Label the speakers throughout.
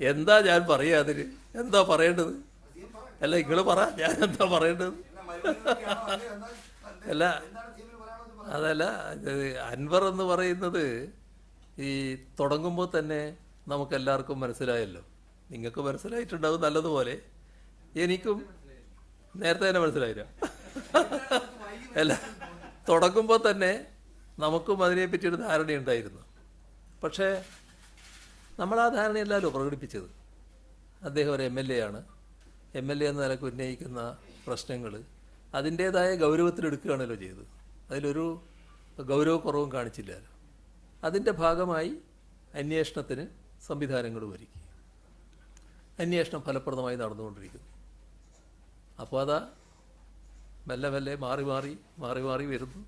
Speaker 1: എന്താ ഞാൻ പറയാ അതിന്? എന്താ പറയേണ്ടത്? അല്ല നിങ്ങൾ പറ. ഞാൻ എന്താ പറയേണ്ടത്? അല്ല അതല്ല അൻവർ എന്ന് പറയുന്നത് ഈ തുടങ്ങുമ്പോൾ തന്നെ നമുക്ക് എല്ലാവർക്കും മനസ്സിലായല്ലോ. നിങ്ങൾക്ക് മനസ്സിലായിട്ടുണ്ടാവും നല്ലതുപോലെ. എനിക്കും നേരത്തെ തന്നെ മനസ്സിലായില്ല. അല്ല തുടങ്ങുമ്പോൾ തന്നെ നമുക്കും അതിനെപ്പറ്റി ഒരു ധാരണയുണ്ടായിരുന്നു. പക്ഷേ നമ്മൾ ആ ധാരണയല്ലല്ലോ പ്രകടിപ്പിച്ചത്. അദ്ദേഹം ഒരു എം എൽ എ ആണ്. എം എൽ എ എന്ന നിലയ്ക്ക് ഉന്നയിക്കുന്ന പ്രശ്നങ്ങൾ അതിന്റേതായ ഗൗരവത്തിലെടുക്കുകയാണല്ലോ ചെയ്തത്. അതിലൊരു ഗൗരവക്കുറവും കാണിച്ചില്ലല്ലോ അതിന്റെ ഭാഗമായി അന്വേഷണത്തിന് സംവിധാനങ്ങൾ ഒരുക്കി. അന്വേഷണം ഫലപ്രദമായി നടന്നുകൊണ്ടിരിക്കുന്നു. അപ്പോൾ അതാ മെല്ലെ മെല്ലെ മാറി മാറി മാറി മാറി വരുന്നു.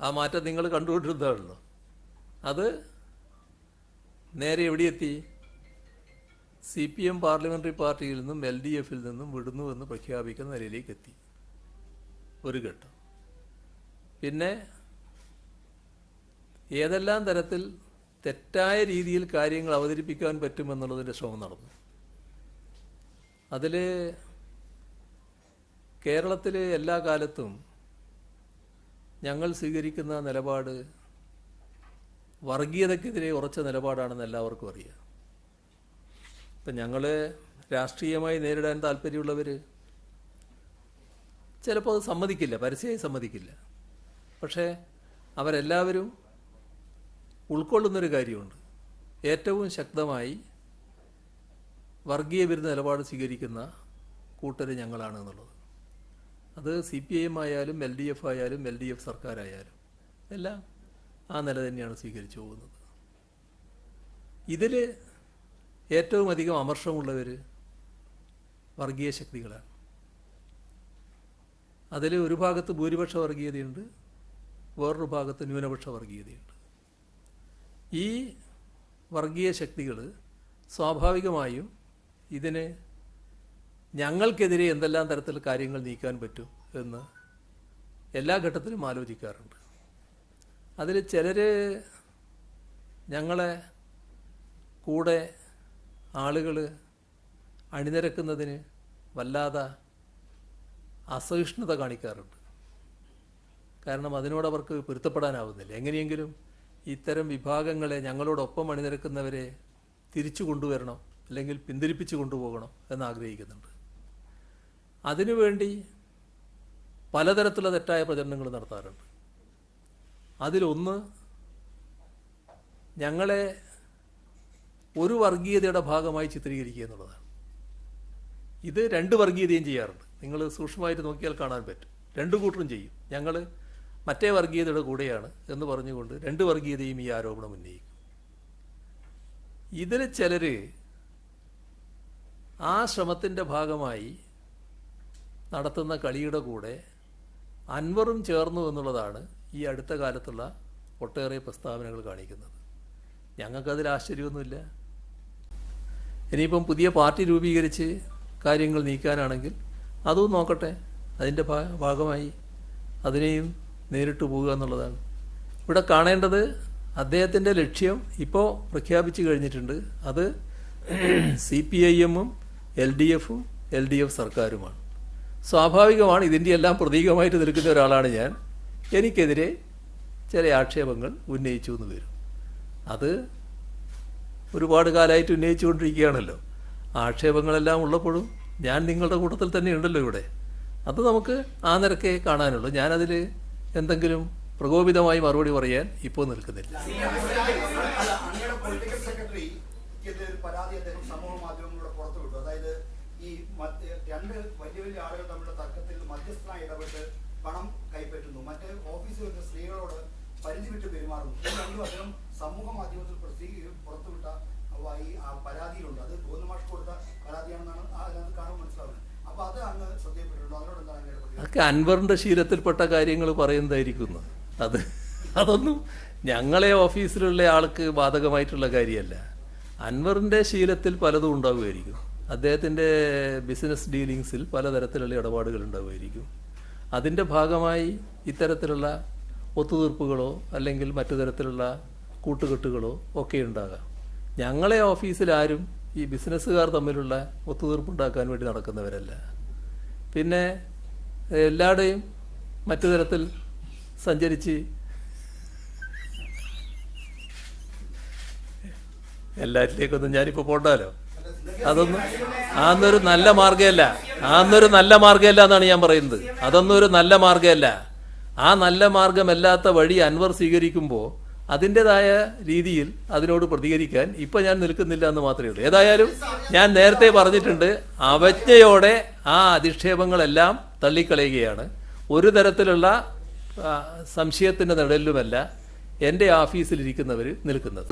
Speaker 1: ആ മാറ്റം നിങ്ങൾ കണ്ടുകൊണ്ടിരുന്നതാണല്ലോ. അത് നേരെ എവിടെയെത്തി? സി പി എം പാർലമെന്ററി പാർട്ടിയിൽ നിന്നും എൽ ഡി എഫിൽ നിന്നും വിടുന്നുവെന്ന് പ്രഖ്യാപിക്കുന്ന നിലയിലേക്ക് എത്തി ഒരു ഘട്ടം. പിന്നെ ഏതെല്ലാം തരത്തിൽ തെറ്റായ രീതിയിൽ കാര്യങ്ങൾ അവതരിപ്പിക്കാൻ പറ്റുമെന്നുള്ളതിന്റെ ശ്രമം നടന്നു. അതിൽ കേരളത്തിലെ എല്ലാ കാലത്തും ഞങ്ങൾ സ്വീകരിക്കുന്ന നിലപാട് വർഗീയതയ്ക്കെതിരെ ഉറച്ച നിലപാടാണെന്ന് എല്ലാവർക്കും അറിയാം. ഇപ്പം ഞങ്ങൾ രാഷ്ട്രീയമായി നേരിടാൻ താല്പര്യമുള്ളവർ ചിലപ്പോൾ അത് സമ്മതിക്കില്ല പരസ്യമായി സമ്മതിക്കില്ല. പക്ഷേ അവരെല്ലാവരും ഉൾക്കൊള്ളുന്നൊരു കാര്യമുണ്ട്. ഏറ്റവും ശക്തമായി വർഗീയ വിരുദ്ധ നിലപാട് സ്വീകരിക്കുന്ന കൂട്ടർ ഞങ്ങളാണ് എന്നുള്ളത് അത് സി പി ഐ എം ആയാലും എൽ ഡി എഫ് ആയാലും എൽ ഡി എഫ് സർക്കാരായാലും എല്ലാം ആ നില തന്നെയാണ് സ്വീകരിച്ചു പോകുന്നത്. ഇതിൽ ഏറ്റവും അധികം അമർഷമുള്ളവർ വർഗീയ ശക്തികളാണ്. അതിൽ ഒരു ഭാഗത്ത് ഭൂരിപക്ഷ വർഗീയതയുണ്ട് വേറൊരു ഭാഗത്ത് ന്യൂനപക്ഷ വർഗീയതയുണ്ട്. ഈ വർഗീയ ശക്തികൾ സ്വാഭാവികമായും ഇതിനെ ഞങ്ങൾക്കെതിരെ എന്തെല്ലാം തരത്തിൽ കാര്യങ്ങൾ നീക്കാൻ പറ്റും എന്ന് എല്ലാ ഘട്ടത്തിലും ആലോചിക്കാറുണ്ട്. അതിൽ ചിലർ ഞങ്ങളെ കൂടെ ആളുകൾ അണിനിരക്കുന്നതിന് വല്ലാതെ അസഹിഷ്ണുത കാണിക്കാറുണ്ട്. കാരണം അതിനോട് അവർക്ക് പൊരുത്തപ്പെടാനാവുന്നില്ല. എങ്ങനെയെങ്കിലും ഇത്തരം വിഭാഗങ്ങളെ ഞങ്ങളോടൊപ്പം അണിനിരക്കുന്നവരെ തിരിച്ചു കൊണ്ടുവരണം അല്ലെങ്കിൽ പിന്തിരിപ്പിച്ചു കൊണ്ടുപോകണം എന്നാഗ്രഹിക്കുന്നുണ്ട്. അതിനുവേണ്ടി പലതരത്തിലുള്ള തെറ്റായ പ്രചരണങ്ങൾ നടത്താറുണ്ട്. അതിലൊന്ന് ഞങ്ങളെ ഒരു വർഗീയതയുടെ ഭാഗമായി ചിത്രീകരിക്കുക എന്നുള്ളതാണ്. ഇത് രണ്ട് വർഗീയതയും ചെയ്യാറുണ്ട്. നിങ്ങൾ സൂക്ഷ്മമായിട്ട് നോക്കിയാൽ കാണാൻ പറ്റും. രണ്ട് കൂട്ടരും ചെയ്യും. ഞങ്ങൾ മറ്റേ വർഗീയതയുടെ കൂടെയാണ് എന്ന് പറഞ്ഞുകൊണ്ട് രണ്ട് വർഗീയതയും ഈ ആരോപണം ഉന്നയിക്കും. ഇതിൽ ചിലർ ആ ശ്രമത്തിന്റെ ഭാഗമായി നടത്തുന്ന കളിയുടെ കൂടെ അൻവറും ചേർന്നു എന്നുള്ളതാണ് ഈ അടുത്ത കാലത്തുള്ള ഒട്ടേറെ പ്രസ്താവനകൾ കാണിക്കുന്നത്. ഞങ്ങൾക്കതിൽ ആശ്ചര്യമൊന്നുമില്ല. ഇനിയിപ്പം പുതിയ പാർട്ടി രൂപീകരിച്ച് കാര്യങ്ങൾ നീക്കാനാണെങ്കിൽ അതും നോക്കട്ടെ. അതിന്റെ ഭാഗമായി അതിനെയും നേരിട്ട് പോവുക എന്നുള്ളതാണ്. ഇവിടെ കാണേണ്ടത് അദ്ദേഹത്തിന്റെ ലക്ഷ്യം ഇപ്പോൾ പ്രഖ്യാപിച്ചു കഴിഞ്ഞിട്ടുണ്ട്. അത് സി പി ഐ എമ്മും എൽ ഡി എഫും എൽ ഡി എഫ് സർക്കാരുമാണ്. സ്വാഭാവികമാണ് ഇതിന്റെ എല്ലാം പ്രതീകമായിട്ട് നിൽക്കുന്ന ഒരാളാണ് ഞാൻ. എനിക്കെതിരെ ചില ആക്ഷേപങ്ങൾ ഉന്നയിച്ചു എന്ന് വരും. അത് ഒരുപാട് കാലമായിട്ട് ഉന്നയിച്ചുകൊണ്ടിരിക്കുകയാണല്ലോ. ആക്ഷേപങ്ങളെല്ലാം ഉള്ളപ്പോഴും ഞാൻ നിങ്ങളുടെ കൂട്ടത്തിൽ തന്നെ ഉണ്ടല്ലോ ഇവിടെ. അത് നമുക്ക് ആ നിരക്കേ കാണാനുള്ളൂ. ഞാനതിൽ എന്തെങ്കിലും പ്രകോപിതമായി മറുപടി പറയാൻ ഇപ്പോൾ നിൽക്കുന്നില്ല.
Speaker 2: ഈ രണ്ട് വലിയ വലിയ തർക്കത്തിൽ മധ്യസ്ഥനായി ഇടപെട്ട് പണം കൈപ്പറ്റുന്നു. മറ്റ് വരുന്ന സ്ത്രീകളോട് പരിധി വിട്ട് പെരുമാറുന്നു. അദ്ദേഹം സമൂഹ മാധ്യമത്തിൽ പ്രസിദ്ധീകരിക്കും പുറത്തുവിട്ട പരാതിയിലുണ്ട്. അത് ഗോവിന്ദമാഷ് കൊടുത്ത പരാതിയാണെന്നാണ് അതിനകത്ത് കാണുമ്പോൾ മനസ്സിലാവുന്നത്. അപ്പൊ അത് അങ്ങ് ശ്രദ്ധയപ്പെട്ടിട്ടുണ്ടോ അതിനോട് എന്താണ്
Speaker 1: അതൊക്കെ അൻവറിന്റെ ശീലത്തിൽപ്പെട്ട കാര്യങ്ങൾ പറയുന്നതായിരിക്കുന്നു. അത് അതൊന്നും ഞങ്ങളെ ഓഫീസിലുള്ള ആൾക്ക് ബാധകമായിട്ടുള്ള കാര്യമല്ല. അൻവറിന്റെ ശീലത്തിൽ പലതും ഉണ്ടാവുമായിരിക്കും. അദ്ദേഹത്തിന്റെ ബിസിനസ് ഡീലിങ്സിൽ പലതരത്തിലുള്ള ഇടപാടുകൾ ഉണ്ടാവുമായിരിക്കും. അതിന്റെ ഭാഗമായി ഇത്തരത്തിലുള്ള ഒത്തുതീർപ്പുകളോ അല്ലെങ്കിൽ മറ്റു തരത്തിലുള്ള കൂട്ടുകെട്ടുകളോ ഒക്കെ ഉണ്ടാകാം. ഞങ്ങളെ ഓഫീസിലാരും ഈ ബിസിനസ്സുകാർ തമ്മിലുള്ള ഒത്തുതീർപ്പുണ്ടാക്കാൻ വേണ്ടി നടക്കുന്നവരല്ല. പിന്നെ എല്ലാവരുടെയും മറ്റു തരത്തിൽ സഞ്ചരിച്ച് എല്ലാറ്റിലേക്കൊന്നും ഞാനിപ്പോൾ പോണ്ടാലോ? അതൊന്നും അതൊന്നൊരു നല്ല മാർഗമല്ല. ആന്നൊരു നല്ല മാർഗമല്ല എന്നാണ് ഞാൻ പറയുന്നത്. അതൊന്നും ഒരു നല്ല മാർഗമല്ല ആ നല്ല മാർഗമല്ലാത്ത വഴി അൻവർ സ്വീകരിക്കുമ്പോൾ അതിന്റെതായ രീതിയിൽ അതിനോട് പ്രതികരിക്കാൻ ഇപ്പം ഞാൻ നിൽക്കുന്നില്ല എന്ന് മാത്രമേ ഉള്ളൂ. ഏതായാലും ഞാൻ നേരത്തെ പറഞ്ഞിട്ടുണ്ട് അവജ്ഞയോടെ ആ അധിക്ഷേപങ്ങളെല്ലാം തള്ളിക്കളയുകയാണ്. ഒരു തരത്തിലുള്ള സംശയത്തിന്റെ നിഴലിലുമല്ല എന്റെ ഓഫീസിലിരിക്കുന്നവർ നിൽക്കുന്നത്.